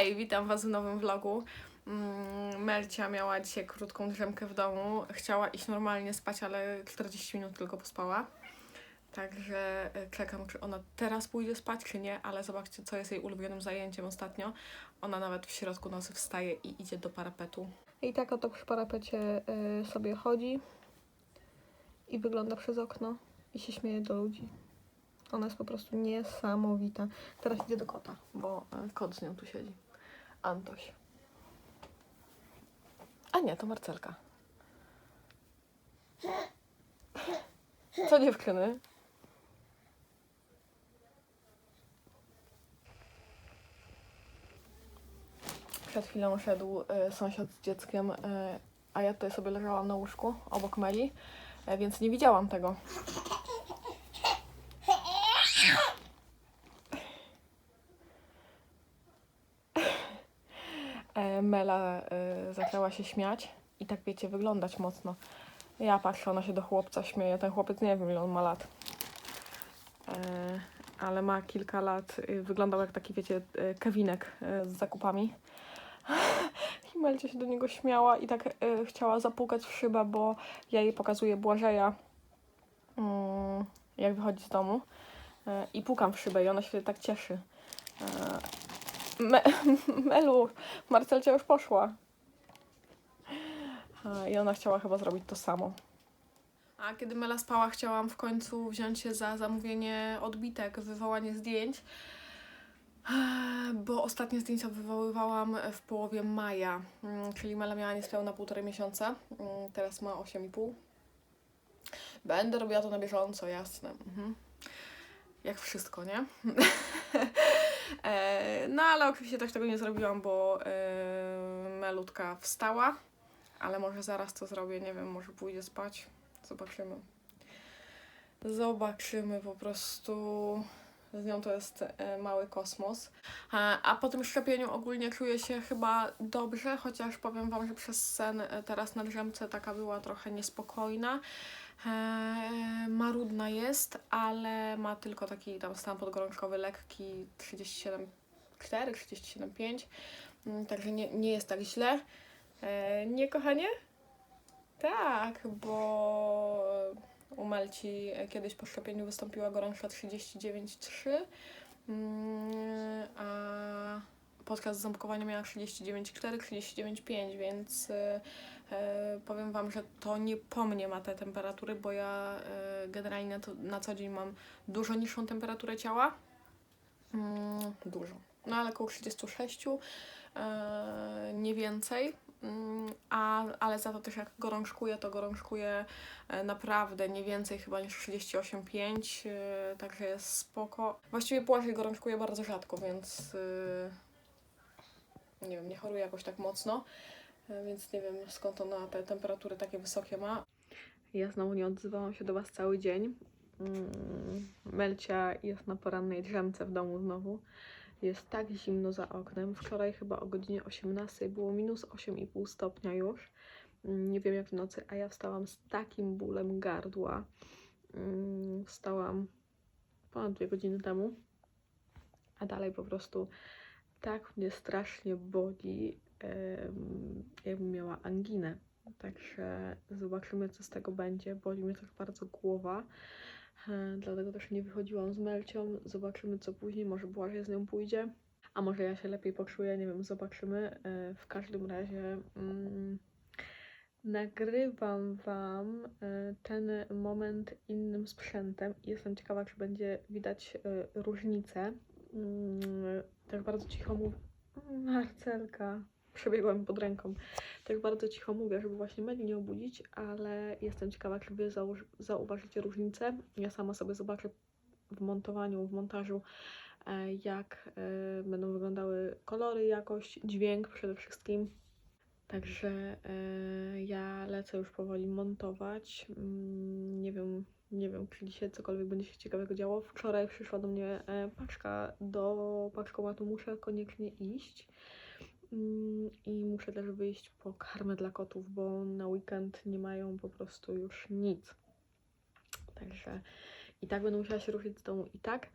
Hej, witam Was w nowym vlogu. Mm, Melcia miała dzisiaj krótką drzemkę w domu. Chciała iść normalnie spać, ale 40 minut tylko pospała. Także e, czekam, czy ona teraz pójdzie spać, czy nie, ale zobaczcie, co jest jej ulubionym zajęciem ostatnio. Ona nawet w środku nocy wstaje i idzie do parapetu. I tak oto przy parapecie y, sobie chodzi i wygląda przez okno i się śmieje do ludzi. Ona jest po prostu niesamowita. Teraz idzie do kota, bo e, kot z nią tu siedzi. Antoś. A nie, to Marcelka. Co dziewczyny? Przed chwilą szedł e, sąsiad z dzieckiem, e, a ja tutaj sobie leżałam na łóżku obok Meli, e, więc nie widziałam tego. Mela e, zaczęła się śmiać i tak wiecie, wyglądać mocno. Ja patrzę, ona się do chłopca śmieje. Ten chłopiec nie wiem, ile on ma lat. E, ale ma kilka lat. y, Wyglądał jak taki, wiecie, e, Kevinek e, z zakupami. I Melcia się do niego śmiała i tak e, chciała zapukać w szybę, bo ja jej pokazuję Błażeja, mm, jak wychodzi z domu. E, I pukam w szybę i ona się tak cieszy. Me Melu, Marcelcia już poszła. I ona chciała chyba zrobić to samo. A kiedy Mela spała, chciałam w końcu wziąć się za zamówienie odbitek, wywołanie zdjęć. Bo ostatnie zdjęcia wywoływałam w połowie maja, Mm, czyli Mela miała niespełna półtorej miesiąca, Mm, teraz ma 8,5. Będę robiła to na bieżąco, jasne. Mhm. Jak wszystko, nie? E, no ale oczywiście też tego nie zrobiłam, bo e, Melutka wstała, ale może zaraz to zrobię, nie wiem, może pójdzie spać. Zobaczymy. Zobaczymy po prostu. Z nią to jest e, mały kosmos. A, a po tym szczepieniu ogólnie czuję się chyba dobrze, chociaż powiem Wam, że przez sen e, teraz na drzemce taka była trochę niespokojna. E, marudna jest, ale ma tylko taki tam stan podgorączkowy lekki 37,4, 37,5. Mm, Także nie, nie jest tak źle. E, nie, kochanie? Tak, bo u Melci kiedyś po szczepieniu wystąpiła gorączka 39,3, mm, a podczas ząbkowania miała 39,4, 39,5, więc e, e, powiem Wam, że to nie po mnie ma te temperatury, bo ja e, generalnie to na co dzień mam dużo niższą temperaturę ciała. Mm, dużo. No ale około 36, e, nie więcej. Mm, A, ale za to też jak gorączkuję, to gorączkuję e, naprawdę nie więcej chyba niż 38,5, e, także jest spoko. Właściwie Błażej gorączkuje bardzo rzadko, więc e, nie wiem, nie choruje jakoś tak mocno, więc nie wiem skąd ona te temperatury takie wysokie ma. Ja znowu nie odzywałam się do Was cały dzień. Mm, Melcia jest na porannej drzemce w domu znowu. Jest tak zimno za oknem. Wczoraj chyba o godzinie 18 było minus 8,5 stopnia już. Mm, Nie wiem jak w nocy, a ja wstałam z takim bólem gardła. Mm, Wstałam ponad dwie godziny temu, a dalej po prostu tak mnie strasznie boli, jakbym miała anginę. Także zobaczymy, co z tego będzie. Boli mnie też bardzo głowa. E, Dlatego też nie wychodziłam z Melcią. Zobaczymy, co później. Może Błażej z nią pójdzie. A może ja się lepiej poczuję, nie wiem, zobaczymy. E, W każdym razie mm, nagrywam Wam e, ten moment innym sprzętem jestem ciekawa, czy będzie widać różnicę. Mm, Tak bardzo cicho mówię. Marcelka, przebiegła mi pod ręką. Tak bardzo cicho mówię, żeby właśnie Meli nie obudzić, ale jestem ciekawa, czy Wy zauważycie różnicę. Ja sama sobie zobaczę w montowaniu, w montażu, e, jak e, będą wyglądały kolory, jakość, dźwięk przede wszystkim. Także e, ja lecę już powoli montować. Mm, Nie wiem, nie wiem, czy dzisiaj cokolwiek będzie się ciekawego działo. Wczoraj przyszła do mnie paczka do paczkomatu, muszę koniecznie iść. Mm, I muszę też wyjść po karmę dla kotów, bo na weekend nie mają po prostu już nic. Także i tak będę musiała się ruszyć z domu i tak.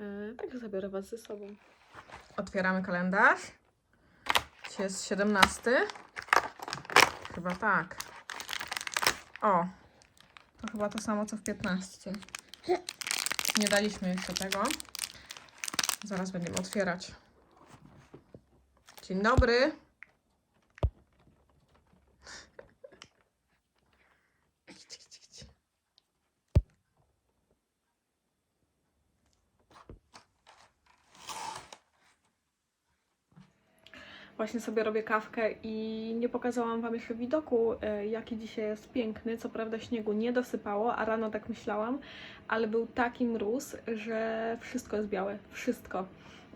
E, także zabiorę Was ze sobą. Otwieramy kalendarz. Dzisiaj jest 17. Chyba tak. O, to chyba to samo co w 15. Nie daliśmy jeszcze tego. Zaraz będziemy otwierać. Dzień dobry. Właśnie sobie robię kawkę i nie pokazałam Wam jeszcze widoku, e, jaki dzisiaj jest piękny. Co prawda śniegu nie dosypało, a rano tak myślałam, ale był taki mróz, że wszystko jest białe. Wszystko.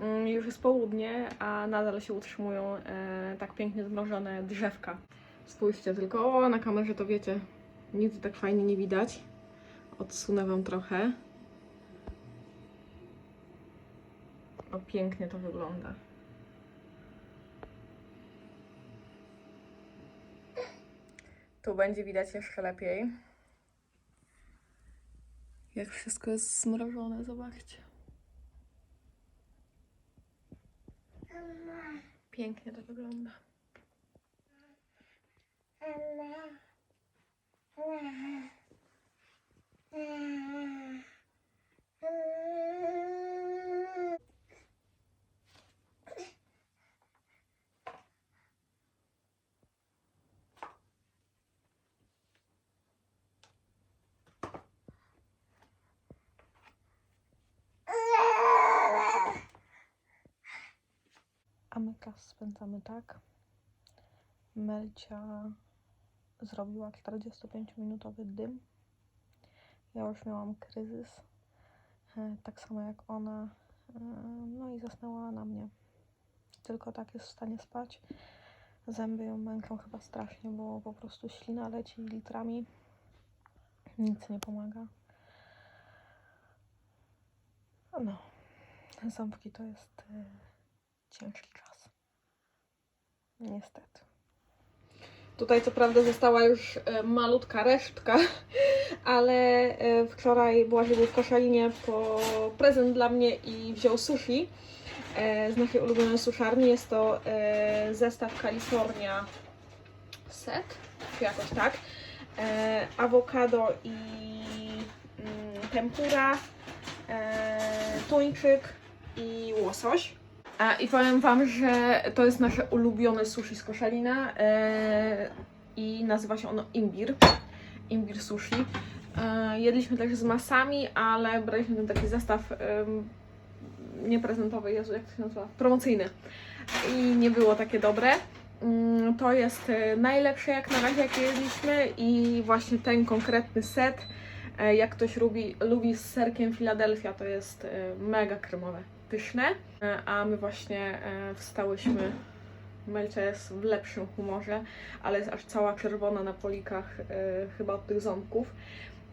Mm, Już jest południe, a nadal się utrzymują e, tak pięknie zmrożone drzewka. Spójrzcie tylko, o na kamerze to wiecie, nic tak fajnie nie widać. Odsunę Wam trochę. O, pięknie to wygląda. Tu będzie widać jeszcze lepiej. Jak wszystko jest zmrożone, zobaczcie. Pięknie to wygląda. A my czas spędzamy tak. Melcia zrobiła 45-minutowy dym. Ja już miałam kryzys. e, Tak samo jak ona. e, No i zasnęła na mnie. Tylko tak jest w stanie spać. Zęby ją męczą chyba strasznie, bo po prostu ślina leci litrami. Nic nie pomaga. No, ząbki to jest e, ciężki czas. Niestety. Tutaj co prawda została już e, malutka resztka, ale e, wczoraj Błażej był w Koszalinie po prezent dla mnie i wziął sushi e, z naszej ulubionej suszarni. Jest to zestaw California set, czy jakoś tak. Awokado i mm, tempura, tuńczyk i łosoś. I powiem Wam, że to jest nasze ulubione sushi z Koszalina e, i nazywa się ono imbir. Imbir sushi. E, jedliśmy też z masami, ale braliśmy ten taki zestaw nieprezentowy, Jezu, jak to się nazywa? Promocyjny. I nie było takie dobre. Mm, To jest e, najlepsze jak na razie, jakie jedliśmy i właśnie ten konkretny set, jak ktoś lubi, lubi z serkiem Philadelphia, to jest mega kremowe, pyszne. E, A my właśnie e, wstałyśmy, Melcia jest w lepszym humorze, ale jest aż cała czerwona na polikach, e, chyba od tych ząbków.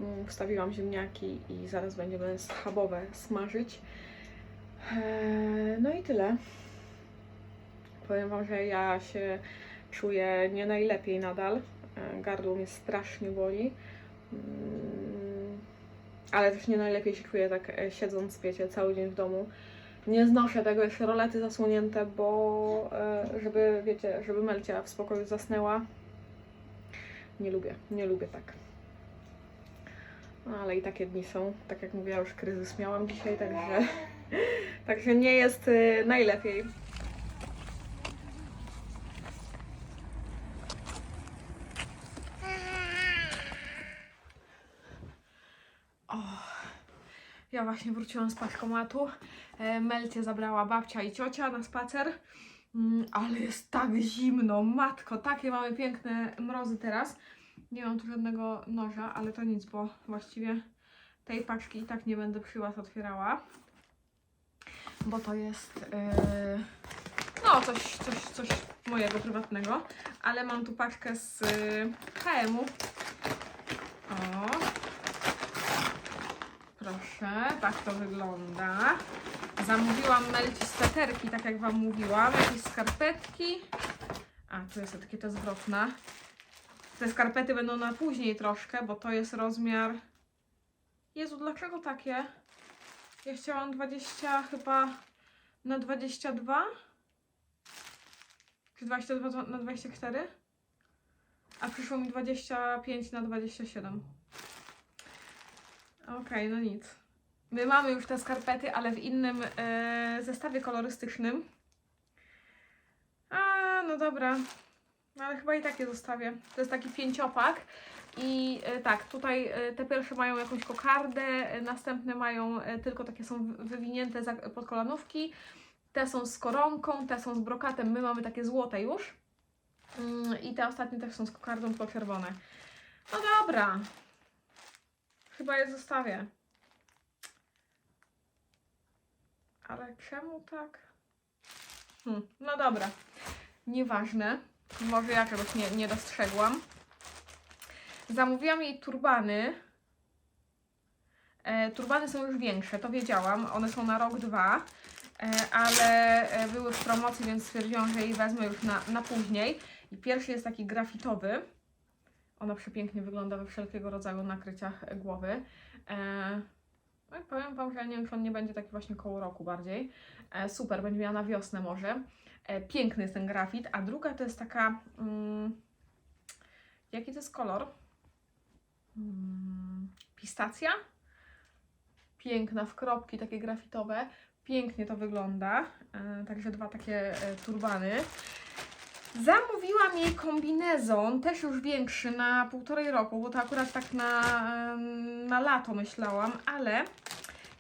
Mm, Wstawiłam ziemniaki i zaraz będziemy schabowe smażyć. No i tyle. Powiem Wam, że ja się czuję nie najlepiej nadal. E, Gardło mnie strasznie boli. Mm, Ale też nie najlepiej się czuję tak siedząc, wiecie, cały dzień w domu. Nie znoszę tego, jeszcze rolety zasłonięte, bo e, żeby, wiecie, żeby Melcia w spokoju zasnęła. Nie lubię, nie lubię tak. Ale i takie dni są. Tak jak mówiła, już kryzys miałam dzisiaj, także, także nie jest e, najlepiej. Właśnie wróciłam z paczkomatu. E, Melcie zabrała babcia i ciocia na spacer. Mm, ale jest tak zimno, matko, takie mamy piękne mrozy teraz. Nie mam tu żadnego noża, ale to nic, bo właściwie tej paczki i tak nie będę przy Was otwierała. Bo to jest e, no coś, coś, coś mojego prywatnego. Ale mam tu paczkę z HM-u. O, Proszę, tak to wygląda. Zamówiłam Melci sweterki, tak jak Wam mówiłam. Jakieś skarpetki. A, tu jest etykieta zwrotna. Te skarpety będą na później troszkę, bo to jest rozmiar... Jezu, dlaczego takie? Ja chciałam 20 chyba na 22? Czy 22 na 24? A przyszło mi 25 na 27. Okej, no nic. My mamy już te skarpety, ale w innym e, zestawie kolorystycznym. A, no dobra. No ale chyba i tak je zostawię. To jest taki pięciopak. I e, tak, tutaj e, te pierwsze mają jakąś kokardę, e, następne mają e, tylko takie są wy- wywinięte za, pod kolanówki. Te są z koronką, te są z brokatem. My mamy takie złote już. Mm, I te ostatnie też są z kokardą, tylko czerwone. No dobra. Chyba je zostawię. Ale czemu tak? Hmm, no dobra. Nieważne. Może ja czegoś nie, nie dostrzegłam. Zamówiłam jej turbany. E, turbany są już większe, to wiedziałam. One są na rok, dwa. E, ale e, były w promocji, więc stwierdziłam, że jej wezmę już na, na później. I pierwszy jest taki grafitowy. Ona przepięknie wygląda we wszelkiego rodzaju nakryciach głowy. E, no i powiem Wam, że nie wiem, czy on nie będzie taki właśnie koło roku bardziej. E, super, będzie miała na wiosnę może. E, piękny jest ten grafit, a druga to jest taka... Mm, jaki to jest kolor? Mm, pistacja? Piękna, w kropki takie grafitowe. Pięknie to wygląda. E, także dwa takie e, turbany. Zamówiłam jej kombinezon, też już większy, na półtorej roku, bo to akurat tak na, na lato myślałam, ale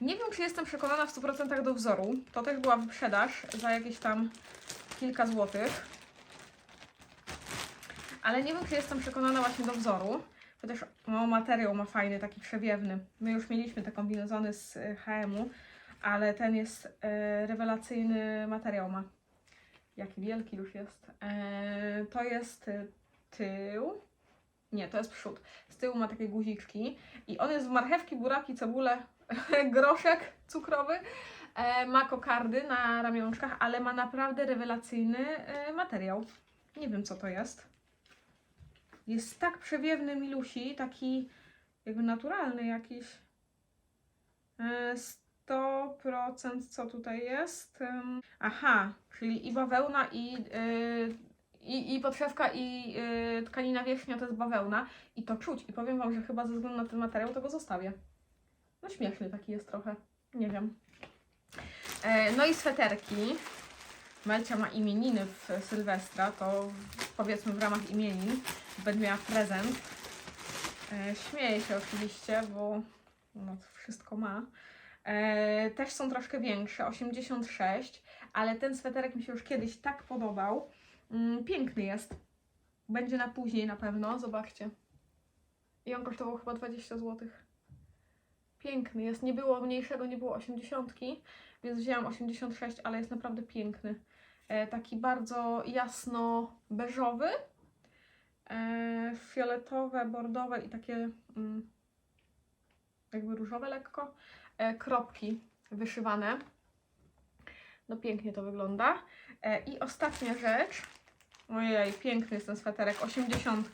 nie wiem, czy jestem przekonana w 100% do wzoru. To też była wyprzedaż za jakieś tam kilka złotych. Ale nie wiem, czy jestem przekonana właśnie do wzoru. Chociaż no, materiał ma fajny, taki przewiewny. My już mieliśmy te kombinezony z y, HM-u, ale ten jest e, rewelacyjny materiał ma. Jaki wielki już jest. E, to jest y, tył. Nie, to jest przód. Z tyłu ma takie guziczki. I on jest w marchewki, buraki, cebulę, groszek cukrowy. E, ma kokardy na ramionczkach, ale ma naprawdę rewelacyjny e, materiał. Nie wiem, co to jest. Jest tak przewiewny milusi, taki jakby naturalny jakiś. E, 100% co tutaj jest? Aha, czyli i bawełna, i, yy, i, i podszewka, i yy, tkanina wierzchnia to jest bawełna. I to czuć. I powiem Wam, że chyba ze względu na ten materiał to go zostawię. No śmieszny taki jest trochę. Nie wiem. E, no i sweterki. Melcia ma imieniny w Sylwestra, to powiedzmy w ramach imienin będę miała prezent. E, śmieję się oczywiście, bo no, wszystko ma. E, też są troszkę większe, 86, ale ten sweterek mi się już kiedyś tak podobał. Mm, piękny jest. Będzie na później na pewno, zobaczcie. I on kosztował chyba 20 zł. Piękny jest. Nie było mniejszego, nie było 80, więc wzięłam 86, ale jest naprawdę piękny. E, taki bardzo jasno beżowy, e, fioletowe, bordowe i takie mm, jakby różowe lekko kropki wyszywane. No pięknie to wygląda. E, I ostatnia rzecz. Ojej, piękny jest ten sweterek, 80.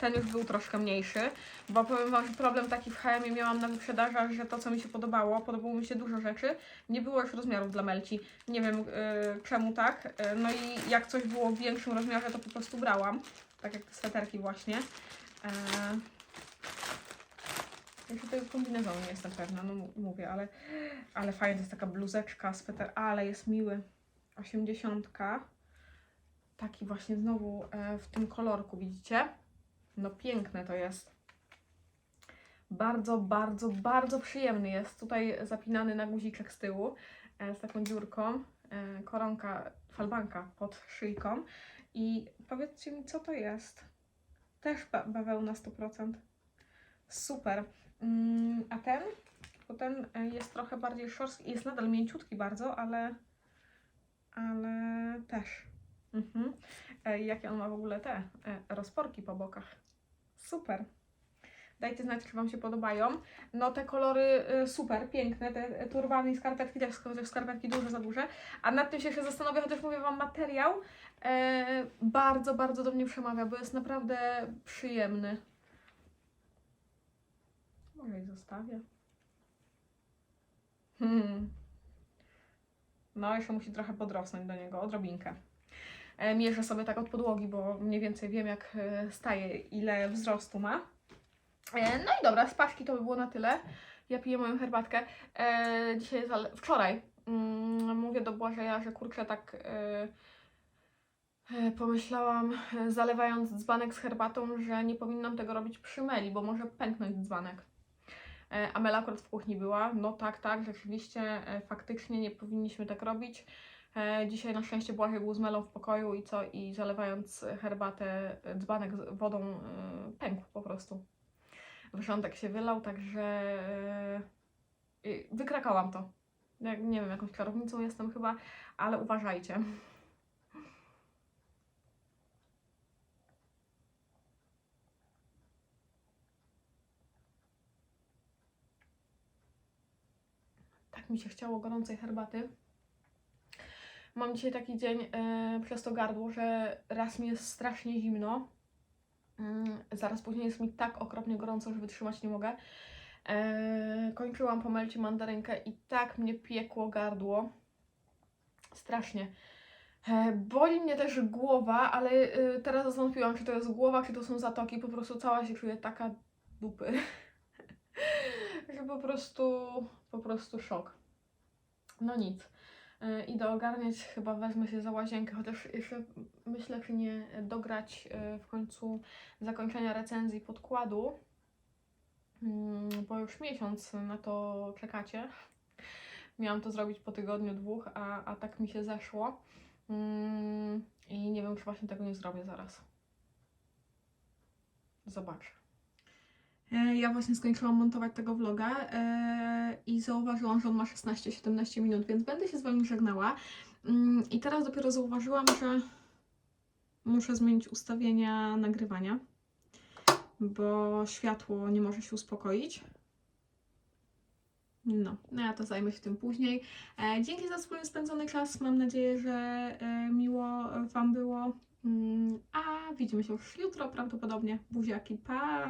Ten już był troszkę mniejszy, bo powiem Wam, że problem taki w HM miałam na wyprzedażach, że to co mi się podobało, podobało mi się dużo rzeczy, nie było już rozmiarów dla Melci. Nie wiem e, czemu tak. E, no i jak coś było w większym rozmiarze, to po prostu brałam. Tak jak te sweterki właśnie. Jeszcze tego kombinezonu nie jestem pewna, no mówię, ale, ale fajnie, to jest taka bluzeczka, sweter, ale jest miły. 80. Taki właśnie znowu e, w tym kolorku, widzicie? No piękne to jest. Bardzo, bardzo, bardzo przyjemny jest. Tutaj zapinany na guziczek z tyłu e, z taką dziurką. E, koronka, falbanka pod szyjką. I powiedzcie mi, co to jest? Też ba bawełna 100%. Super. Mm, a ten? Bo ten e, jest trochę bardziej szorstki, jest nadal mięciutki bardzo, ale, ale też. Mhm. E, jakie on ma w ogóle te e, rozporki po bokach. Super. Dajcie znać, czy Wam się podobają. No te kolory super, piękne, te turbany i skarpetki, też sk- skarpetki duże za duże. A nad tym się jeszcze zastanowię, chociaż mówię Wam, materiał e, bardzo, bardzo do mnie przemawia, bo jest naprawdę przyjemny. Może i zostawię. Hmm. No, jeszcze musi trochę podrosnąć do niego, odrobinkę. E, Mierzę sobie tak od podłogi, bo mniej więcej wiem jak e, staje, ile wzrostu ma. E, No i dobra, z paczki to by było na tyle. Ja piję moją herbatkę. Dzisiaj, wczoraj mm, mówię do Błażeja, że kurczę tak pomyślałam, zalewając dzbanek z herbatą, że nie powinnam tego robić przy Meli, bo może pęknąć dzbanek. E, a Mela akurat w kuchni była. No tak, tak, rzeczywiście, e, faktycznie nie powinniśmy tak robić. E, Dzisiaj na szczęście Błażej był z Melą w pokoju i co? I zalewając herbatę, dzbanek z wodą pękł po prostu. Wrzątek się wylał, także wykrakałam to. Nie wiem, jakąś klarownicą jestem chyba, ale uważajcie. Tak mi się chciało gorącej herbaty. Mam dzisiaj taki dzień e, przez to gardło, że raz mi jest strasznie zimno, Mm, zaraz później jest mi tak okropnie gorąco, że wytrzymać nie mogę. Eee, kończyłam po melcie mandarynkę i tak mnie piekło gardło. Strasznie. E, boli mnie też głowa, ale e, teraz zwątpiłam, czy to jest głowa, czy to są zatoki. Po prostu cała się czuje taka dupy. po prostu, po prostu szok. No nic. E, Idę ogarniać, chyba wezmę się za łazienkę, chociaż jeszcze myślę, czy nie dograć e, w końcu zakończenia recenzji podkładu, Mm, bo już miesiąc na to czekacie. Miałam to zrobić po tygodniu, dwóch, a, a tak mi się zeszło. Mm, I nie wiem, czy właśnie tego nie zrobię zaraz. Zobaczę. E, Ja właśnie skończyłam montować tego vloga e, i zauważyłam, że on ma 16-17 minut, więc będę się z Wami żegnała. Mm, I teraz dopiero zauważyłam, że muszę zmienić ustawienia nagrywania, bo światło nie może się uspokoić. No, no ja to zajmę się tym później. E, dzięki za wspólnie spędzony czas. Mam nadzieję, że miło Wam było. Mm, a widzimy się już jutro prawdopodobnie. Buziaki, pa!